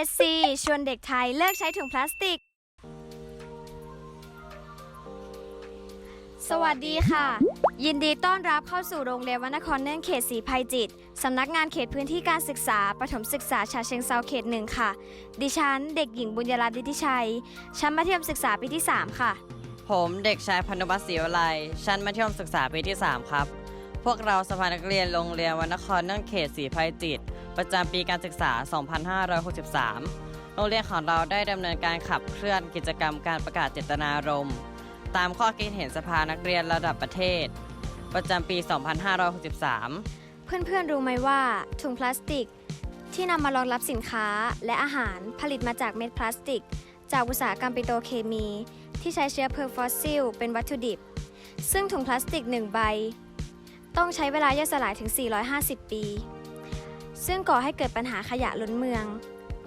PSC ชวนเด็กไทยเลิกใช้ถุงพลาสติก สวัสดีค่ะ ยินดีต้อนรับเข้าสู่โรงเรียนวนครเนื่องเขตศรีภัยจิต สำนักงานเขตพื้นที่การศึกษาประถมศึกษาชาเชิงเซาเขตหนึ่งค่ะ ดิฉันเด็กหญิงบุญยรัตน์ดิติชัย ชั้นมัธยมศึกษาปีที่ 3 ค่ะ ผมเด็กชายพนุวัฒน์ศรีวไลยชั้นมัธยมศึกษาปีที่ 3 ครับ พวกเราสภานักเรียนโรงเรียนวนครเนื่องเขตศรีภัยจิต ประจำปีการศึกษา 2563 โรงเรียนของเราได้ดำเนินการขับเคลื่อนกิจกรรมการประกาศเจตนารมณ์ ตามข้อคิดเห็นสภานักเรียนระดับประเทศ ประจำปี 2563 เพื่อนๆ รู้ไหมว่าถุงพลาสติก ที่นำมารองรับสินค้าและอาหารผลิตมาจากเม็ดพลาสติก จากอุตสาหกรรมปิโตรเคมี ที่ใช้เชื้อเพลิงฟอสซิล เป็นวัตถุดิบ ซึ่งถุงพลาสติก 1 ใบ ต้องใช้เวลาย่อยสลายถึง 450 ปี ซึ่งก่อให้เกิดปัญหาขยะล้นเมือง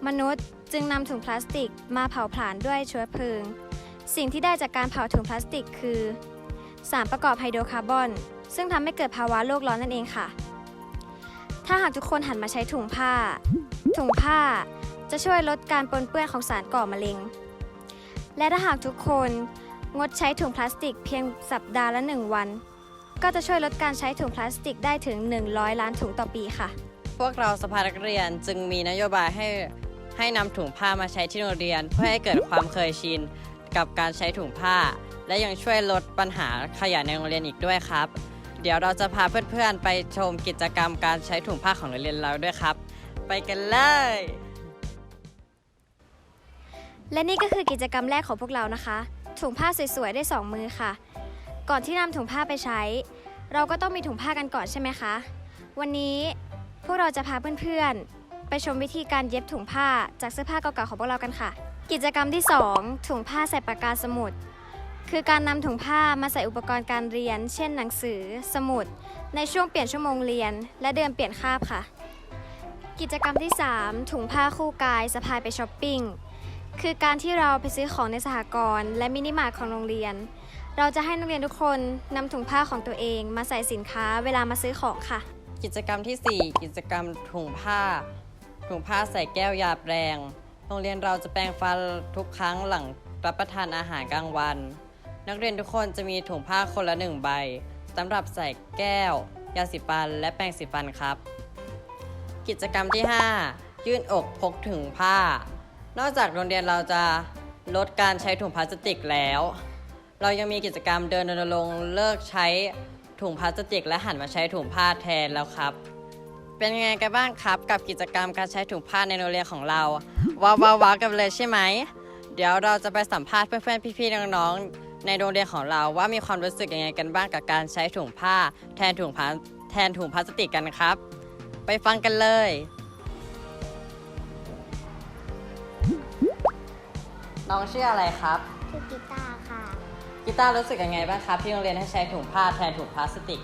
มนุษย์จึงนำถุงพลาสติกมาเผาผลาญด้วยเชื้อเพลิง สิ่งที่ได้จากการเผาถุงพลาสติกคือ สารประกอบไฮโดรคาร์บอน ซึ่งทำให้เกิดภาวะโลกร้อนนั่นเองค่ะ ถ้าหากทุกคนหันมาใช้ถุงผ้า ถุงผ้าจะช่วยลดการปนเปื้อนของสารก่อมะเร็ง และถ้าหากทุกคนงดใช้ถุงพลาสติกเพียงสัปดาห์ละ 1 วัน ก็จะช่วยลดการใช้ถุงพลาสติกได้ถึง 100 ล้านถุงต่อปีค่ะ พวกเราสภานักเรียนจึงมีนโยบายให้ให้นำถุงผ้ามาใช้ที่โรงเรียน เพื่อให้เกิดความเคยชินกับการใช้ถุงผ้า และยังช่วยลดปัญหาขยะในโรงเรียนอีกด้วยครับ เดี๋ยวเราจะพาเพื่อนๆ ไปชมกิจกรรมการใช้ถุงผ้าของโรงเรียนเราด้วยครับ ไปกันเลยและนี่ก็คือกิจกรรมแรกของพวกเรานะคะ ถุงผ้าสวยๆได้2มือค่ะ ก่อนที่นำถุงผ้าไปใช้ เราก็ต้องมีถุงผ้ากันก่อนใช่ไหมคะ วันนี้ วกเราจะพาเพื่อนๆ ไปชมวิธีการเย็บถุงผ้าจากเสื้อผ้าเก่าๆของพวกเรากันค่ะ กิจกรรมที่ 2 ถุงผ้าใส่ปากกาสมุด คือการนำถุงผ้ามาใส่อุปกรณ์การเรียน เช่น หนังสือ สมุด ในช่วงเปลี่ยนชั่วโมงเรียน และเดินเปลี่ยนคาบค่ะ กิจกรรมที่ 3 ถุงผ้าคู่กายสะพายไปช้อปปิ้ง คือการที่เราไปซื้อของในสหกรณ์และมินิมาร์ทของโรงเรียน เราจะให้นักเรียนทุกคนนำถุงผ้าของตัวเองมาใส่สินค้าเวลามาซื้อของค่ะ กิจกรรมทีสี่ 4 กิจกรรมถุงผ้า ถุงผ้าใส่แก้วยาแปรงโรงเรียนเราจะแปรงฟันทุกครั้งหลังรับประทานอาหารกลางวัน นักเรียนทุกคนจะมีถุงผ้าคนละหนึ่งใบสำหรับใส่แก้ว ยาสีฟัน และแปรงสีฟันครับ กิจกรรมที่ 5 ยื่นอกพกถุงผ้า นอกจากโรงเรียนเราจะลดการใช้ถุงพลาสติกแล้ว เรายังมีกิจกรรมเดินรณรงค์เลิกใช้ ถุงพลาสติกและหันมาใช้ถุงผ้าแทนแล้วครับ เป็นไงกันบ้างครับ กับกิจกรรมการใช้ถุงผ้าในโรงเรียนของเราว้าวว้าวว้าวกันเลยใช่ไหม เดี๋ยวเราจะไปสัมภาษณ์เพื่อนๆพี่ๆน้องๆในโรงเรียนของเราว่ามีความรู้สึกยังไงกันบ้างกับการใช้ถุงผ้า แทนถุงพลาแทนถุงพลาสติกกันครับ ไปฟังกันเลยน้องชื่ออะไรครับ ชื่อกีตาร์ค่ะ กีตาร์รู้สึกยังไงบ้างครับที่โรงเรียนให้ใช้ถุงผ้าแทนถุงพลาสติก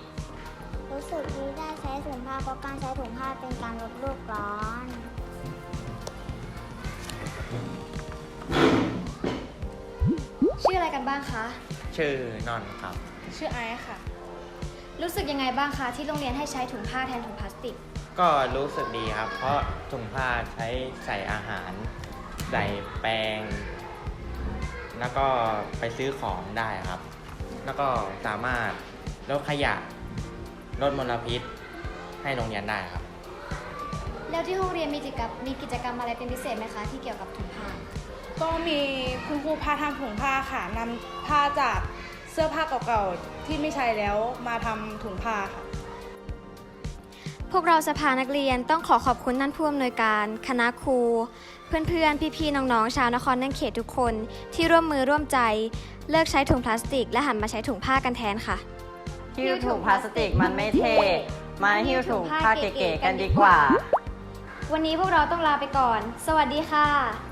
รู้สึกดีได้ใช้ถุงผ้าเพราะการใช้ถุงผ้าเป็นการลดโลกร้อน ชื่ออะไรกันบ้างคะ ชื่อนอนครับ ชื่อไอซ์ค่ะ รู้สึกยังไงบ้างคะที่โรงเรียนให้ใช้ถุงผ้าแทนถุงพลาสติก ก็รู้สึกดีครับ เพราะถุงผ้าใช้ใส่อาหาร ใส่แปรง แล้วก็ไปซื้อของได้ครับ แล้วก็สามารถลดขยะลดมลพิษให้โรงเรียนได้ครับ แล้วที่โรงเรียนมีกิจกรรมมีกิจกรรมอะไรเป็นพิเศษไหมคะ ที่เกี่ยวกับถุงผ้า ก็มีคุณครูพาทำถุงผ้าค่ะนำผ้าจากเสื้อผ้าเก่าๆที่ไม่ใช้แล้วมาทำถุงผ้าค่ะ พวกเราสภานักเรียนต้องขอขอบคุณท่านผู้อำนวยการ คณะครู เพื่อนๆ พี่ๆ น้องๆ ชาวนครนั่งเขตทุกคน ที่ร่วมมือร่วมใจ เลิกใช้ถุงพลาสติก และหันมาใช้ถุงผ้ากันแทนค่ะ หิ้วถุงพลาสติกมันไม่เท่ มาหิ้วถุงผ้าเก๋ๆกันดีกว่า วันนี้พวกเราต้องลาไปก่อน สวัสดีค่ะ